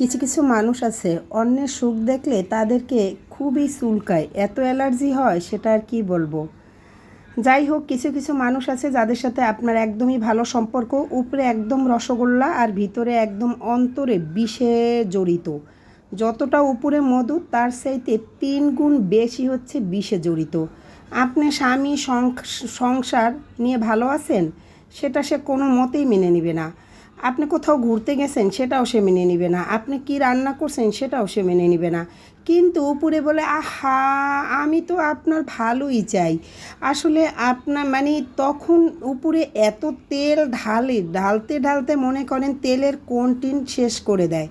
কিছু কিছু মানুষ আছে, অন্যের সুখ দেখলে তাদেরকে খুবই চুলকায়। এত অ্যালার্জি হয়, সেটা আর কি বলব? যাই হোক, কিছু কিছু মানুষ আছে যাদের সাথে আপনার একদমই ভালো সম্পর্ক, উপরে একদম রসগোল্লা আর ভিতরে একদম অন্তরে বিষে জড়িত। যতটা উপরে মধু, তার চাইতে তিন গুণ বেশি হচ্ছে বিষে জড়িত। আপনি স্বামী, সংস- সংসার নিয়ে ভালো আছেন? সেটা সে কোনো মতেই মেনে নেবে না। আপনি কোথাও ঘুরতে গেছেন, সেটাও সে মেনে নেবে না। আপনি কি রান্না করছেন, সেটাও সে মেনে নেবে না। কিন্তু উপরে বলে, আহা, আমি তো আপনার ভালোই চাই। আসলে আপনার মানে তখন উপরে এত তেল ঢালে, ঢালতে ঢালতে মনে করেন তেলের কন্টিন শেষ করে দেয়।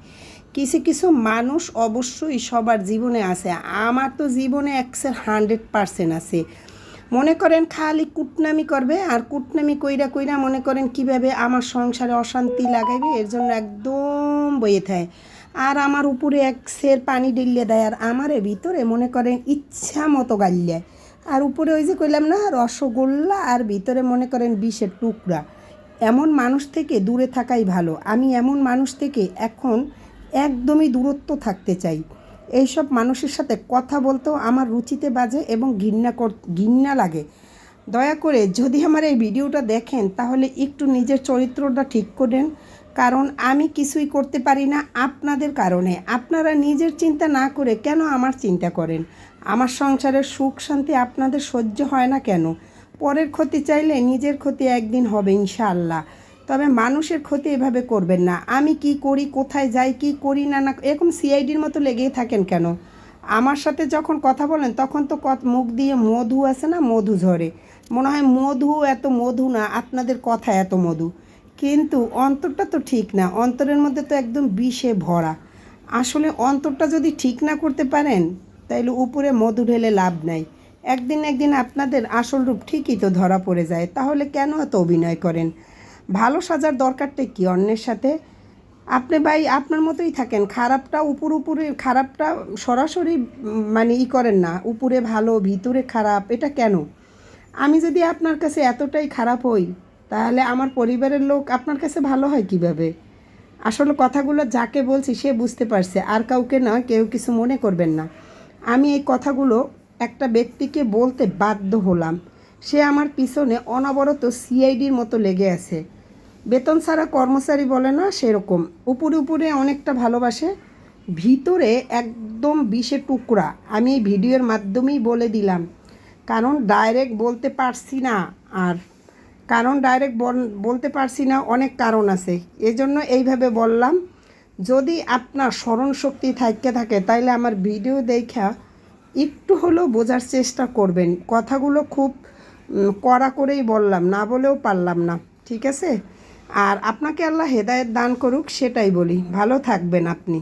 কিছু কিছু মানুষ অবশ্যই সবার জীবনে আছে। আমার তো জীবনে একশো হান্ড্রেড পারসেন্ট আছে। মনে করেন খালি কুটনামি করবে আর কুটনামি কইরা কইরা মনে করেন কীভাবে আমার সংসারে অশান্তি লাগাইবে, এর জন্য একদম বইয়ে থাকে। আর আমার উপরে এক সের পানি ডিল্লে দেয় আর আমারে ভিতরে মনে করেন ইচ্ছা মতো গাল্লে আর উপরে ওই যে কইলাম না, রসগোল্লা আর ভিতরে মনে করেন বিষের টুকরা। এমন মানুষ থেকে দূরে থাকাই ভালো। আমি এমন মানুষ থেকে এখন একদমই দূরত্ব থাকতে চাই। এইসব মানুষের সাথে কথা বলতেও আমার রুচিতে বাজে এবং ঘৃণা কর, ঘৃণা লাগে। দয়া করে যদি আমার এই ভিডিওটা দেখেন, তাহলে একটু নিজের চরিত্রটা ঠিক করেন। কারণ আমি কিছুই করতে পারি না আপনাদের কারণে। আপনারা নিজের চিন্তা না করে কেন আমার চিন্তা করেন? আমার সংসারের সুখ শান্তি আপনাদের সহ্য হয় না কেন? পরের ক্ষতি চাইলে নিজের ক্ষতি একদিন হবে ইনশাআল্লাহ। তবে মানুষের ক্ষতি এভাবে করবেন না। আমি কি করি, কোথায় যাই, কি করি, না না, এরকম সিআইডির মতো লেগেই থাকেন কেন? আমার সাথে যখন কথা বলেন, তখন তো মুখ দিয়ে মধু আছে না, মধু ঝরে। মনে হয় মধু এত মধু না, আপনাদের কথা এত মধু। কিন্তু অন্তরটা তো ঠিক না, অন্তরের মধ্যে তো একদম বিষে ভরা। আসলে অন্তরটা যদি ঠিক না করতে পারেন, তাইলে উপরে মধু ঢেলে লাভ নাই। একদিন একদিন আপনাদের আসল রূপ ঠিকই তো ধরা পড়ে যায়, তাহলে কেন এত অভিনয় করেন? ভালো সাজার দরকারটা কি অন্যের সাথে? আপনি ভাই, আপনার মতোই থাকেন। খারাপটা উপর উপরে, খারাপটা সরাসরি মানে ই করেন না। উপরে ভালো, ভিতরে খারাপ, এটা কেন? আমি যদি আপনার কাছে এতটাই খারাপ হই, তাহলে আমার পরিবারের লোক আপনার কাছে ভালো হয় কীভাবে? আসলে কথাগুলো যাকে বলছি সে বুঝতে পারছে। আর কাউকে না, কেউ কিছু মনে করবেন না। আমি এই কথাগুলো একটা ব্যক্তিকে বলতে বাধ্য হলাম। সে আমার পিছনে অনবরত সিআইডির মতো লেগে আছে। বেতন ছাড়া কর্মচারী বলে না, সেরকম। উপরে উপরে অনেকটা ভালোবাসে, ভিতরে একদম বিষে টুকরা। আমি এই ভিডিওর মাধ্যমেই বলে দিলাম। কারণ ডাইরেক্ট বলতে পারছি না আর, কারণ ডাইরেক্ট বলতে পারছি না, অনেক কারণ আছে। এজন্য এইভাবে বললাম, যদি আপনার স্মরণ শক্তি থাকতে থাকে, তাইলে আমার ভিডিও দেখা একটু হলেও বোঝার চেষ্টা করবেন। কথাগুলো খুব কড়া করেই বললাম, না বলেও পারলাম না। ঠিক আছে? আর আপনাকে আল্লাহ হেদায়েত দান করুক সেটাই বলি। ভালো থাকবেন আপনি।